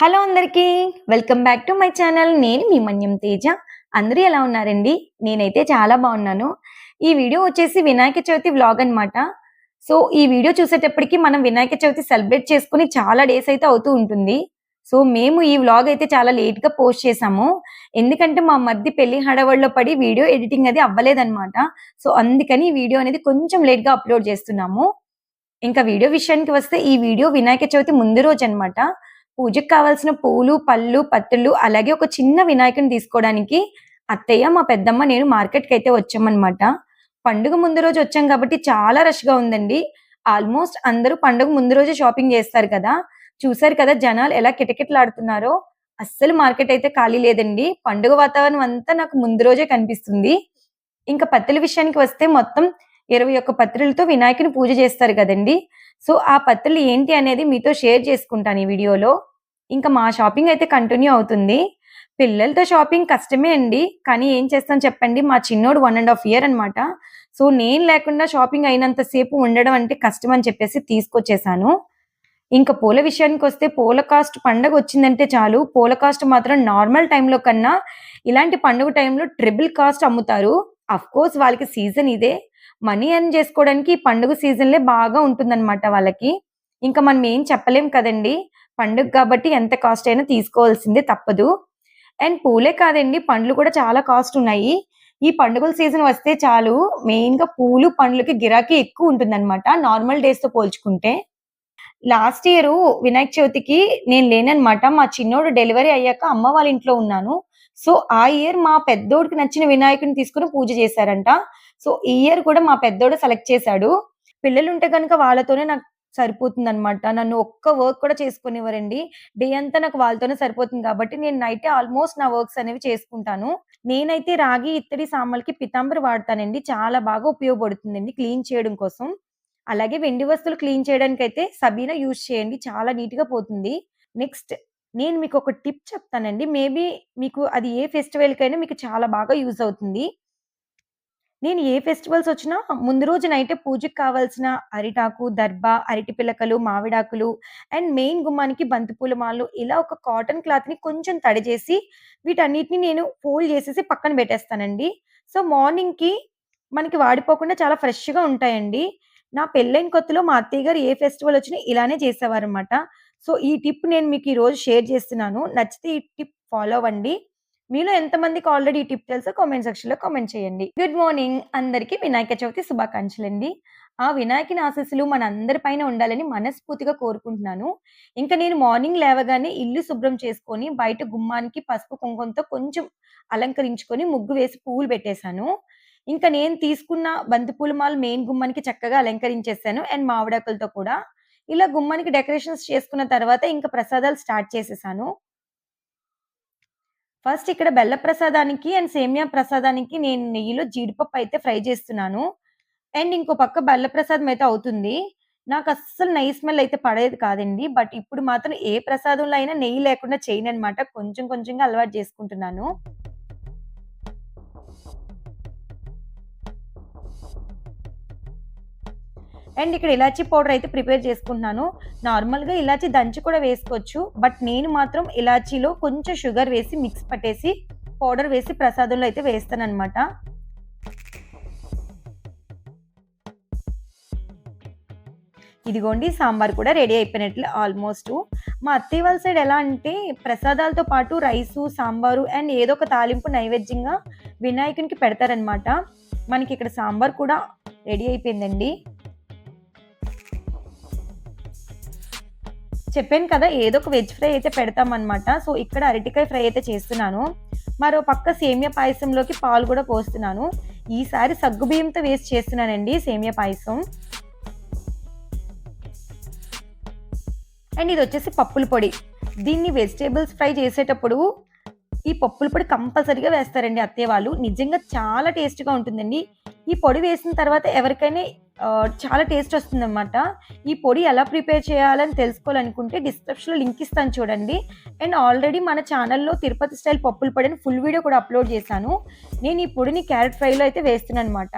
Hello అందరికీ welcome back to my channel. నేను మీ మన్యం తేజ. అందరూ ఎలా ఉన్నారండి? నేనైతే చాలా బాగున్నాను. ఈ వీడియో వచ్చేసి వినాయక చవితి వ్లాగ్ అన్నమాట. సో ఈ వీడియో చూసేటప్పటికి మనం వినాయక చవితి సెలబ్రేట్ చేసుకుని చాలా డేస్ అయితే అవుతూ ఉంటుంది. సో మేము ఈ వ్లాగ్ అయితే చాలా లేట్గా పోస్ట్ చేసాము ఎందుకంటే మా మధ్య పెళ్ళి హడవడిలో పడి వీడియో ఎడిటింగ్ అది అవ్వలేదన్నమాట. సో అందుకని ఈ వీడియో అనేది కొంచెం లేట్గా అప్లోడ్ చేస్తున్నాము. ఇంకా వీడియో విషయానికి వస్తే ఈ వీడియో వినాయక చవితి ముందు రోజు అన్నమాట. పూజకు కావాల్సిన పూలు పళ్ళు పత్తులు అలాగే ఒక చిన్న వినాయకుని తీసుకోవడానికి అత్తయ్య మా పెద్దమ్మ నేను మార్కెట్కి అయితే వచ్చామన్నమాట. పండుగ ముందు రోజు వచ్చాం కాబట్టి చాలా రష్గా ఉందండి. ఆల్మోస్ట్ అందరూ పండుగ ముందు రోజు షాపింగ్ చేస్తారు కదా. చూసారు కదా జనాలు ఎలా కిటకిటలాడుతున్నారో. అస్సలు మార్కెట్ అయితే ఖాళీ లేదండి. పండుగ వాతావరణం అంతా నాకు ముందు రోజే కనిపిస్తుంది. ఇంకా పత్తుల విషయానికి వస్తే మొత్తం ఇరవై ఒక్క పత్రులతో వినాయకుని పూజ చేస్తారు కదండి. సో ఆ పత్రులు ఏంటి అనేది మీతో షేర్ చేసుకుంటాను ఈ వీడియోలో. ఇంకా మా షాపింగ్ అయితే కంటిన్యూ అవుతుంది. పిల్లలతో షాపింగ్ కష్టమే అండి. కానీ ఏం చేస్తాను చెప్పండి? మా చిన్నోడు వన్ అండ్ హాఫ్ ఇయర్ అన్నమాట. సో నేను లేకుండా షాపింగ్ అయినంత సేపు ఉండడం అంటే కష్టం అని చెప్పేసి తీసుకొచ్చేసాను. ఇంకా పూల విషయానికి వస్తే పూల కాస్ట్ పండగ వచ్చిందంటే చాలు. పూల కాస్ట్ మాత్రం నార్మల్ టైంలో కన్నా ఇలాంటి పండుగ టైంలో ట్రిపుల్ కాస్ట్ అమ్ముతారు. అఫ్ కోర్స్ వాళ్ళకి సీజన్ ఇదే. మనీ ఎర్న్ చేసుకోవడానికి ఈ పండుగ సీజన్లే బాగా ఉంటుందన్నమాట వాళ్ళకి. ఇంకా మనం ఏం చెప్పలేం కదండి. పండుగ కాబట్టి ఎంత కాస్ట్ అయినా తీసుకోవాల్సిందే తప్పదు. అండ్ పూలే కాదండి పండ్లు కూడా చాలా కాస్ట్ ఉన్నాయి. ఈ పండుగల సీజన్ వస్తే చాలు మెయిన్గా పూలు పండ్లకి గిరాకీ ఎక్కువ ఉంటుందన్నమాట నార్మల్ డేస్తో పోల్చుకుంటే. లాస్ట్ ఇయర్ వినాయక చవితికి నేను లేనమాట మా చిన్నోడు డెలివరీ అయ్యాక అమ్మ వాళ్ళ ఇంట్లో ఉన్నాను. సో ఆ ఇయర్ మా పెద్దోడికి నచ్చిన వినాయకుని తీసుకుని పూజ చేశారంట. సో ఈ ఇయర్ కూడా మా పెద్దోడు సెలెక్ట్ చేశాడు. పిల్లలు ఉంటే కనుక వాళ్ళతోనే నాకు సరిపోతుంది అనమాట నన్ను ఒక్క వర్క్ కూడా చేసుకునేవారండి. డే అంతా నాకు వాళ్ళతోనే సరిపోతుంది కాబట్టి నేను నైట్ ఆల్మోస్ట్ నా వర్క్స్ అనేవి చేసుకుంటాను. నేనైతే రాగి ఇత్తడి సామాన్లకి పితాంబరి వాడతానండి. చాలా బాగా ఉపయోగపడుతుందండి క్లీన్ చేయడం కోసం. అలాగే వెండి వస్తువులు క్లీన్ చేయడానికి అయితే సబీనా యూజ్ చేయండి. చాలా నీట్గా పోతుంది. నెక్స్ట్ నేను మీకు ఒక టిప్ చెప్తానండి. మేబీ మీకు అది ఏ ఫెస్టివల్కైనా మీకు చాలా బాగా యూజ్ అవుతుంది. నేను ఏ ఫెస్టివల్స్ వచ్చినా ముందు రోజు నైటే పూజకి కావాల్సిన అరిటాకు దర్బ అరటి పిల్లకలు మామిడాకులు అండ్ మెయిన్ గుమ్మానికి బంతిపూల మాలు ఇలా ఒక కాటన్ క్లాత్ని కొంచెం తడి చేసి వీటన్నిటిని నేను ఫోల్డ్ చేసేసి పక్కన పెట్టేస్తానండి. సో మార్నింగ్కి మనకి వాడిపోకుండా చాలా ఫ్రెష్గా ఉంటాయండి. నా పెళ్ళైన కొత్తలో మా అత్తయ్య గారు ఏ ఫెస్టివల్ వచ్చినా ఇలానే చేసేవారు అనమాట సో ఈ టిప్ నేను మీకు ఈ రోజు షేర్ చేస్తున్నాను. నచ్చితే ఈ టిప్ ఫాలో అవ్వండి. మీలో ఎంతమందికి ఆల్రెడీ ఈ టిప్ తెలుసో కామెంట్ సెక్షన్లో కామెంట్ చేయండి. గుడ్ మార్నింగ్ అందరికీ వినాయక చవితి శుభాకాంక్షలు అండి ఆ వినాయకుని ఆశీస్సులు మన అందరి పైన ఉండాలని మనస్ఫూర్తిగా కోరుకుంటున్నాను. ఇంకా నేను మార్నింగ్ లేవగానే ఇల్లు శుభ్రం చేసుకొని బయట గుమ్మానికి పసుపు కుంకుమతో కొంచెం అలంకరించుకొని ముగ్గు వేసి పువ్వులు పెట్టేశాను. ఇంకా నేను తీసుకున్న బంతిపూల మాల మెయిన్ గుమ్మానికి చక్కగా అలంకరించేసాను అండ్ మామిడాకులతో కూడా. ఇలా గుమ్మానికి డెకరేషన్స్ చేసుకున్న తర్వాత ఇంకా ప్రసాదాలు స్టార్ట్ చేసేసాను. ఫస్ట్ ఇక్కడ బెల్ల ప్రసాదానికి అండ్ సేమియా ప్రసాదానికి నేను నెయ్యిలో జీడిపప్పు అయితే ఫ్రై చేస్తున్నాను. అండ్ ఇంకో పక్క బెల్ల ప్రసాదం అయితే అవుతుంది. నాకు అస్సలు నెయ్యి స్మెల్ అయితే పడేది కాదండి. బట్ ఇప్పుడు మాత్రం ఏ ప్రసాదంలో అయినా నెయ్యి లేకుండా చేయను అనమాట కొంచెం కొంచెంగా అలవాటు చేసుకుంటున్నాను. అండ్ ఇక్కడ ఇలాచీ పౌడర్ అయితే ప్రిపేర్ చేసుకుంటున్నాను. నార్మల్గా ఇలాచీ దంచి కూడా వేసుకోవచ్చు. బట్ నేను మాత్రం ఇలాచీలో కొంచెం షుగర్ వేసి మిక్స్ పట్టేసి పౌడర్ వేసి ప్రసాదంలో అయితే వేస్తాను అనమాట ఇదిగోండి సాంబార్ కూడా రెడీ అయిపోయినట్లు ఆల్మోస్ట్. మా అత్తయ్య వాళ్ళ సైడ్ ఎలా అంటే ప్రసాదాలతో పాటు రైసు సాంబారు అండ్ ఏదో ఒక తాలింపు నైవేద్యంగా వినాయకునికి పెడతారనమాట మనకి ఇక్కడ సాంబార్ కూడా రెడీ అయిపోయిందండి. చెప్పాను కదా ఏదో ఒక వెజ్ ఫ్రై అయితే పెడతామన్నమాట. సో ఇక్కడ అరటికాయ ఫ్రై అయితే చేస్తున్నాను. మరో పక్క సేమియా పాయసంలోకి పాలు కూడా పోస్తున్నాను. ఈసారి సగ్గు బియ్యంతో వేస్ట్ చేస్తున్నానండి సేమియా పాయసం. అండ్ ఇది వచ్చేసి పప్పుల పొడి. దీన్ని వెజిటేబుల్స్ ఫ్రై చేసేటప్పుడు ఈ పప్పుల పొడి కంపల్సరీగా వేస్తారండి అత్తయ్య వాళ్ళు. నిజంగా చాలా టేస్ట్గా ఉంటుందండి. ఈ పొడి వేసిన తర్వాత ఎవరికైనా చాలా టేస్ట్ వస్తుందన్నమాట. ఈ పొడి ఎలా ప్రిపేర్ చేయాలని తెలుసుకోవాలనుకుంటే డిస్క్రిప్షన్లో లింక్ ఇస్తాను చూడండి. అండ్ ఆల్రెడీ మన ఛానల్లో తిరుపతి స్టైల్ పప్పులు పడిన ఫుల్ వీడియో కూడా అప్లోడ్ చేశాను. నేను ఈ పొడిని క్యారెట్ ఫ్రైలో అయితే వేస్తున్నాను అనమాట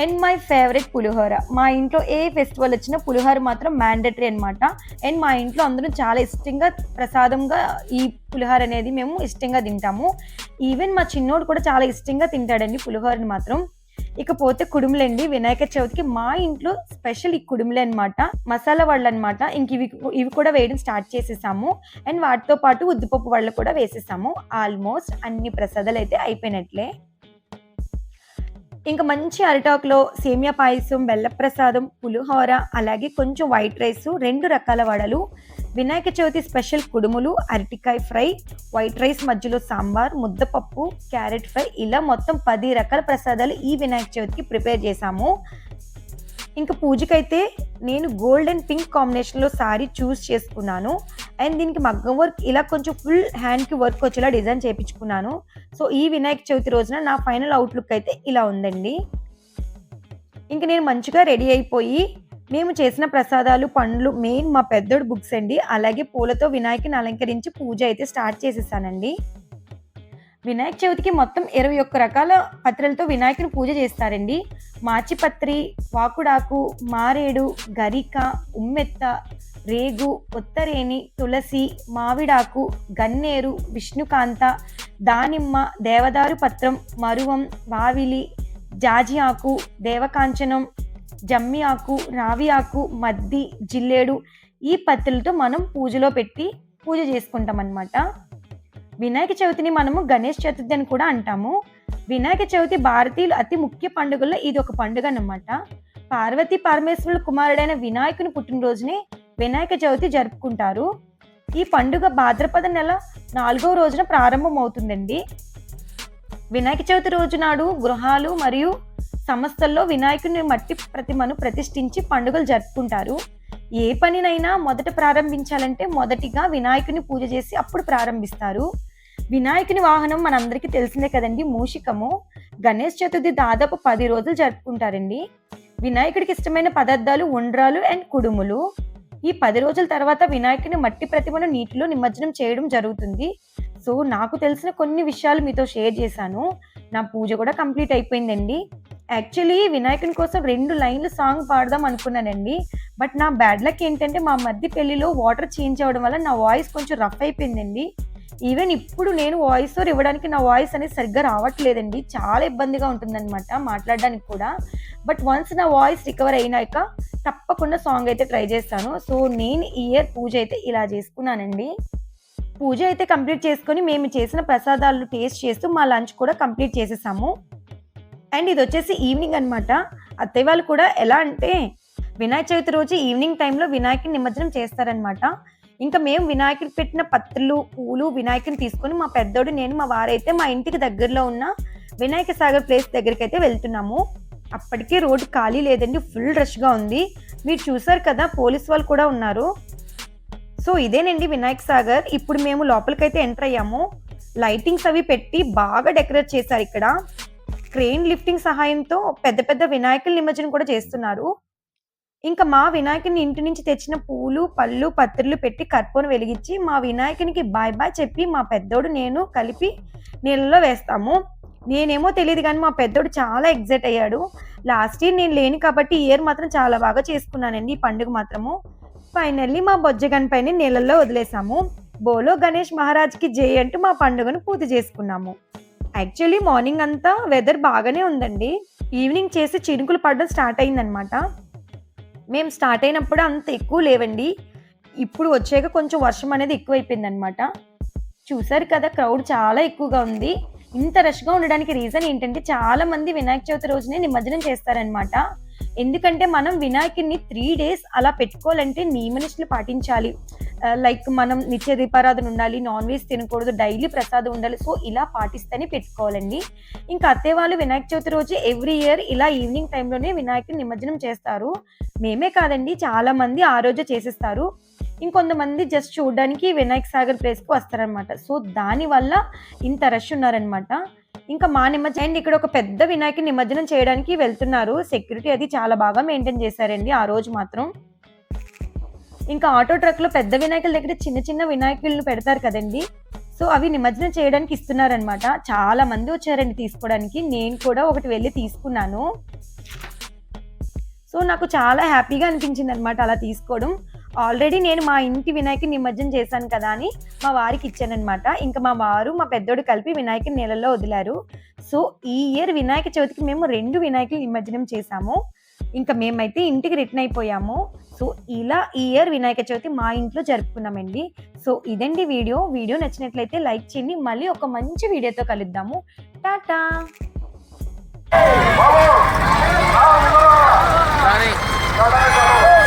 అండ్ మై ఫేవరెట్ పులిహోర. మా ఇంట్లో ఏ ఫెస్టివల్ వచ్చినా పులిహోర మాత్రం మ్యాండటరీ అనమాట అండ్ మా ఇంట్లో అందరూ చాలా ఇష్టంగా ప్రసాదంగా ఈ పులిహోర అనేది మేము ఇష్టంగా తింటాము. ఈవెన్ మా చిన్నోడు కూడా చాలా ఇష్టంగా తింటాడండి పులిహోరని మాత్రం. ఇకపోతే కుడుములండి. వినాయక చవితికి మా ఇంట్లో స్పెషల్ ఈ కుడుములే అనమాట మసాలా వాళ్ళు అనమాట ఇంక ఇవి ఇవి కూడా వేయడం స్టార్ట్ చేసేసాము. అండ్ వాటితో పాటు ఉద్దిపప్పు వాళ్ళు కూడా వేసేసాము. ఆల్మోస్ట్ అన్ని ప్రసాదాలు అయితే అయిపోయినట్లే. ఇంకా మంచి అరిటాకులో సేమియా పాయసం బెల్ల ప్రసాదం పులిహోర అలాగే కొంచెం వైట్ రైస్ రెండు రకాల వడలు వినాయక చవితి స్పెషల్ కుడుములు అరటికాయ ఫ్రై వైట్ రైస్ మధ్యలో సాంబార్ ముద్దపప్పు క్యారెట్ ఫ్రై. ఇలా మొత్తం పది రకాల ప్రసాదాలు ఈ వినాయక చవితికి ప్రిపేర్ చేశాము. ఇంకా పూజకైతే నేను గోల్డ్ అండ్ పింక్ కాంబినేషన్లో సారీ చూస్ చేసుకున్నాను. అండ్ దీనికి మగ్గం వర్క్ ఇలా కొంచెం ఫుల్ హ్యాండ్కి వర్క్ వచ్చేలా డిజైన్ చేయించుకున్నాను. సో ఈ వినాయక చవితి రోజున నా ఫైనల్ అవుట్లుక్ అయితే ఇలా ఉందండి. ఇంక నేను మంచిగా రెడీ అయిపోయి మేము చేసిన ప్రసాదాలు పండ్లు మెయిన్ మా పెద్దోడు బుక్స్ అండి. అలాగే పూలతో వినాయకుని అలంకరించి పూజ అయితే స్టార్ట్ చేసేసానండి. వినాయక చవితికి మొత్తం ఇరవై ఒక్క రకాల పత్రలతో వినాయకుని పూజ చేస్తారండి. మాచిపత్రి వాకుడాకు మారేడు గరిక ఉమ్మెత్త రేగు ఉత్తరేణి తులసి మావిడాకు గన్నేరు విష్ణుకాంత దానిమ్మ దేవదారు పత్రం మరువం వావిలి జాజి ఆకు దేవకాంచనం జమ్మి ఆకు రావి ఆకు మద్ది జిల్లేడు ఈ పత్తులతో మనం పూజలో పెట్టి పూజ చేసుకుంటాం అనమాట వినాయక చవితిని మనము గణేష్ చతుర్థి అని కూడా అంటాము. వినాయక చవితి భారతీయులు అతి ముఖ్య పండుగల్లో ఇది ఒక పండుగ అనమాట పార్వతి పరమేశ్వరుల కుమారుడైన వినాయకుని పుట్టినరోజుని వినాయక చవితి జరుపుకుంటారు. ఈ పండుగ భాద్రపద నెల నాలుగవ రోజున ప్రారంభమవుతుందండి. వినాయక చవితి రోజు నాడు గృహాలు మరియు సంస్థల్లో వినాయకుని మట్టి ప్రతిమను ప్రతిష్ఠించి పండుగలు జరుపుకుంటారు. ఏ పనినైనా మొదట ప్రారంభించాలంటే మొదటిగా వినాయకుని పూజ చేసి అప్పుడు ప్రారంభిస్తారు. వినాయకుని వాహనం మనందరికీ తెలిసిందే కదండి మూషికము. గణేష్ చతుర్థి దాదాపు పది రోజులు జరుపుకుంటారండి. వినాయకుడికి ఇష్టమైన పదార్థాలు ఉండ్రాలు అండ్ కుడుములు. ఈ పది రోజుల తర్వాత వినాయకుని మట్టి ప్రతిమను నీటిలో నిమజ్జనం చేయడం జరుగుతుంది. సో నాకు తెలిసిన కొన్ని విషయాలు మీతో షేర్ చేశాను. నా పూజ కూడా కంప్లీట్ అయిపోయిందండి. యాక్చువల్లీ వినాయకుని కోసం రెండు లైన్లు సాంగ్ పాడదాం అనుకున్నానండి. బట్ నా బ్యాడ్ లక్ ఏంటంటే మా మధ్య పెళ్ళిలో వాటర్ చేంజ్ అవ్వడం వల్ల నా వాయిస్ కొంచెం రఫ్ అయిపోయిందండి. ఈవెన్ ఇప్పుడు నేను వాయిస్ ఓవర్ ఇవ్వడానికి నా వాయిస్ అనేది సరిగ్గా రావట్లేదండి. చాలా ఇబ్బందిగా ఉంటుందన్నమాట మాట్లాడడానికి కూడా. బట్ వన్స్ నా వాయిస్ రికవర్ అయినాక తప్పకుండా సాంగ్ అయితే ట్రై చేస్తాను. సో నేను ఈ ఇయర్ పూజ అయితే ఇలా చేసుకున్నానండి. పూజ అయితే కంప్లీట్ చేసుకొని మేము చేసిన ప్రసాదాలు టేస్ట్ చేస్తూ మా లంచ్ కూడా కంప్లీట్ చేసేసాము. అండ్ ఇది వచ్చేసి ఈవినింగ్ అనమాట అత్తయ్య వాళ్ళు కూడా ఎలా అంటే వినాయక చవితి రోజు ఈవినింగ్ టైంలో వినాయకుని నిమజ్జనం చేస్తారనమాట ఇంకా మేము వినాయకుడికి పెట్టిన పత్రులు పూలు వినాయకుని తీసుకొని మా పెద్దోడు నేను మా వారైతే మా ఇంటికి దగ్గరలో ఉన్న వినాయక సాగర్ ప్లేస్ దగ్గరికి అయితే వెళ్తున్నాము. అప్పటికే రోడ్డు ఖాళీ లేదండి ఫుల్ రష్గా ఉంది. మీరు చూసారు కదా పోలీస్ వాళ్ళు కూడా ఉన్నారు. సో ఇదేనండి వినాయక సాగర్. ఇప్పుడు మేము లోపలికైతే ఎంటర్ అయ్యాము. లైటింగ్స్ అవి పెట్టి బాగా డెకరేట్ చేశారు ఇక్కడ. క్రెయిన్ లిఫ్టింగ్ సహాయంతో పెద్ద పెద్ద వినాయకుల నిమజ్జనం కూడా చేస్తున్నారు. ఇంకా మా వినాయకుని ఇంటి నుంచి తెచ్చిన పూలు పళ్ళు పత్రులు పెట్టి కర్పూరం వెలిగించి మా వినాయకునికి బాయ్ బాయ్ చెప్పి మా పెద్దోడు నేను కలిపి నీళ్ళలో వేస్తాము. నేనేమో తెలియదు కానీ మా పెద్దోడు చాలా ఎగ్జైట్ అయ్యాడు. లాస్ట్ ఇయర్ నేను లేను కాబట్టి ఇయర్ మాత్రం చాలా బాగా చేసుకున్నానండి ఈ పండుగ మాత్రము. ఫైనల్లీ మా బొజ్జగన్ పైన నీళ్ళల్లో వదిలేసాము. బోలో గణేష్ మహారాజ్కి జై అంటూ మా పండుగను పూర్తి చేసుకున్నాము. యాక్చువల్లీ మార్నింగ్ అంతా వెదర్ బాగానే ఉందండి. ఈవినింగ్ చేసి చినుకులు పడడం స్టార్ట్ అయిందనమాట మేము స్టార్ట్ అయినప్పుడు అంత ఎక్కువ లేవండి. ఇప్పుడు వచ్చాక కొంచెం వర్షం అనేది ఎక్కువైపోయింది అనమాట చూసారు కదా క్రౌడ్ చాలా ఎక్కువగా ఉంది. ఇంత రష్గా ఉండడానికి రీజన్ ఏంటంటే చాలా మంది వినాయక చవితి రోజునే నిమజ్జనం చేస్తారనమాట ఎందుకంటే మనం వినాయకుడిని త్రీ డేస్ అలా పెట్టుకోవాలంటే నియమనిష్టలు పాటించాలి. లైక్ మనం నిత్య దీపారాధన ఉండాలి నాన్ వెజ్ తినకూడదు డైలీ ప్రసాదం ఉండాలి. సో ఇలా పాటిస్తేనే పెట్టుకోవాలండి. ఇంకా అత్తే వాళ్ళు వినాయక చవితి రోజు ఎవ్రీ ఇయర్ ఇలా ఈవినింగ్ టైంలోనే వినాయకుడిని నిమజ్జనం చేస్తారు. మేమే కాదండి చాలా మంది ఆ రోజే చేసేస్తారు. ఇంకొంతమంది జస్ట్ చూడడానికి వినాయక సాగర్ ప్లేస్కి వస్తారనమాట సో దానివల్ల ఇంత రష్ ఉన్నారనమాట ఇంకా మా నిమజ్జనం అండ్ ఇక్కడ ఒక పెద్ద వినాయకుని నిమజ్జనం చేయడానికి వెళ్తున్నారు. సెక్యూరిటీ అది చాలా బాగా మెయింటైన్ చేశారండి ఆ రోజు మాత్రం. ఇంకా ఆటో ట్రక్లో పెద్ద వినాయకుల దగ్గర చిన్న చిన్న వినాయకులను పెడతారు కదండి. సో అవి నిమజ్జనం చేయడానికి ఇస్తున్నారనమాట చాలా మంది వచ్చారండి తీసుకోవడానికి. నేను కూడా ఒకటి వెళ్ళి తీసుకున్నాను. సో నాకు చాలా హ్యాపీగా అనిపించింది అనమాట అలా తీసుకోవడం. ఆల్రెడీ నేను మా ఇంటి వినాయక నిమజ్జనం చేశాను కదా అని మా వారికి ఇచ్చానమాట ఇంకా మా వారు మా పెద్దోడు కలిపి వినాయకుని నీళ్ళల్లో వదిలారు. సో ఈ ఇయర్ వినాయక చవితికి మేము రెండు వినాయకులు నిమజ్జనం చేశాము. ఇంకా మేమైతే ఇంటికి రిటర్న్ అయిపోయాము. సో ఇలా ఈ ఇయర్ వినాయక చవితి మా ఇంట్లో జరుపుకున్నామండి. సో ఇదండి వీడియో. వీడియో నచ్చినట్లయితే లైక్ చేయండి. మళ్ళీ ఒక మంచి వీడియోతో కలుద్దాము. టాటా! వెళ్ళు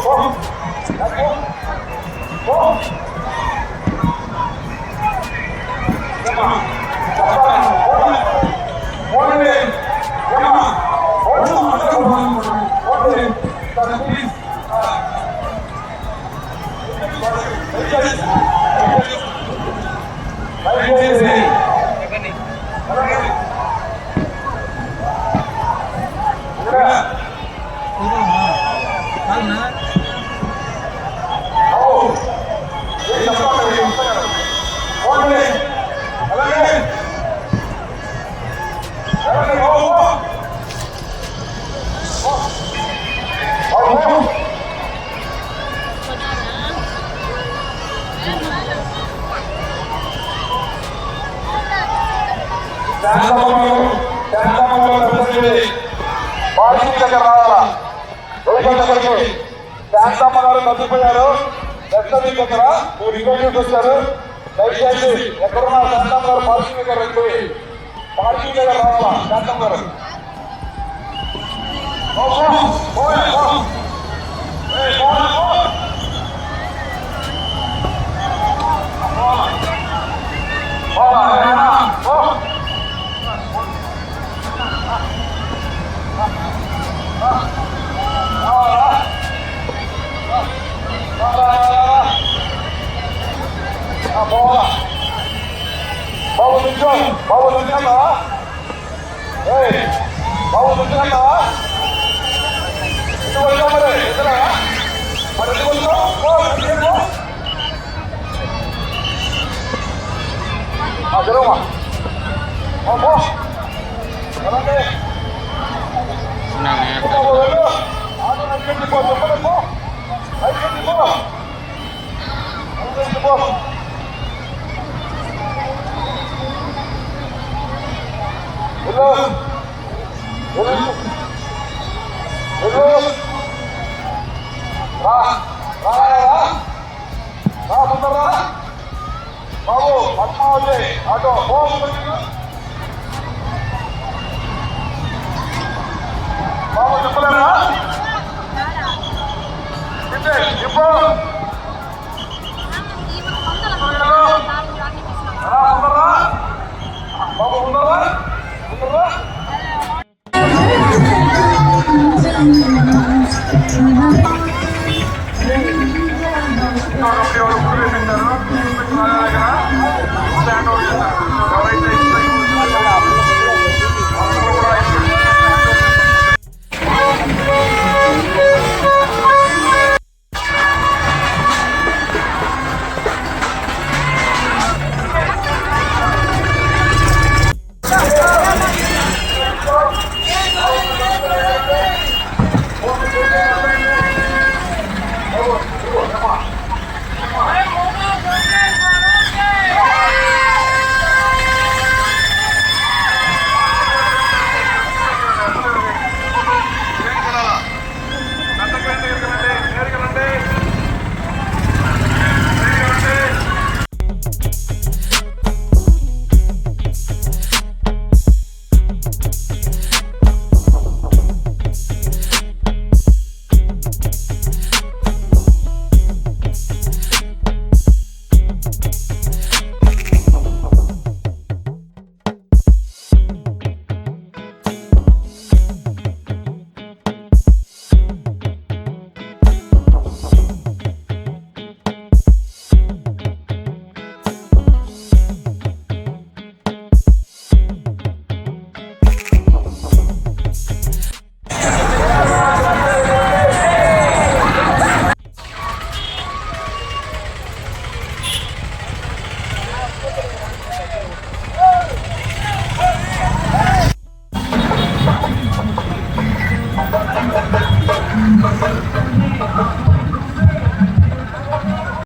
foco, foco, foco. పార్టీ దగ్గర రావాలా దగ్గరికి శాంతమ్మ గారు తప్పిపోయారు దర్శనం దగ్గర మీరు ఇంటర్వ్యూకి వచ్చారు. దయచేసి ఎక్కడున్నా శాంతమ్మ గారు పార్టీ దగ్గర రండి. పార్టీ దగ్గర రావాలా శాంతమ్మ గారు? 마법 등장! 마법 등장한다! 에이! 마법 등장한다! 이쪽으로 이쪽으로 말해! 얘들아! 바로 뜨고 있어? 어! 이렇게 해 아, 내려와! 어, 뭐? 잘한데! నడిపించి పో. వెళ్ళు.